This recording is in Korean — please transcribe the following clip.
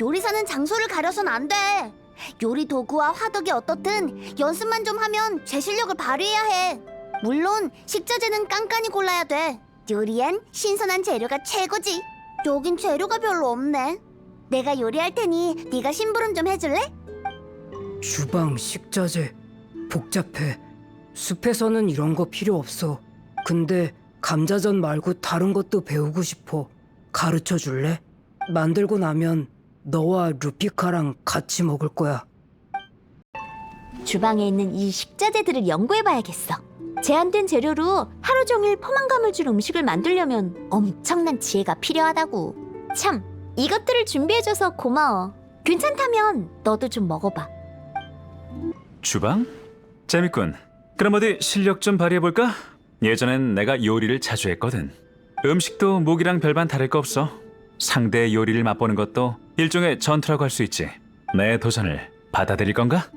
요리사는 장소를 가려선 안 돼. 요리 도구와 화덕이 어떻든 연습만 좀 하면 제 실력을 발휘해야 해. 물론 식자재는 깐깐히 골라야 돼. 요리엔 신선한 재료가 최고지. 여긴 재료가 별로 없네. 내가 요리할 테니 네가 심부름 좀 해줄래? 주방 식자재 복잡해. 숲에서는 이런 거 필요 없어. 근데 감자전 말고 다른 것도 배우고 싶어. 가르쳐 줄래? 만들고 나면 너와 루피카랑 같이 먹을 거야. 주방에 있는 이 식자재들을 연구해봐야겠어. 제한된 재료로 하루 종일 포만감을 줄 음식을 만들려면 엄청난 지혜가 필요하다고. 참, 이것들을 준비해줘서 고마워. 괜찮다면 너도 좀 먹어봐. 주방? 재밌군. 그럼 어디 실력 좀 발휘해 볼까? 예전엔 내가 요리를 자주 했거든. 음식도 무기랑 별반 다를 거 없어. 상대의 요리를 맛보는 것도 일종의 전투라고 할 수 있지. 내 도전을 받아들일 건가?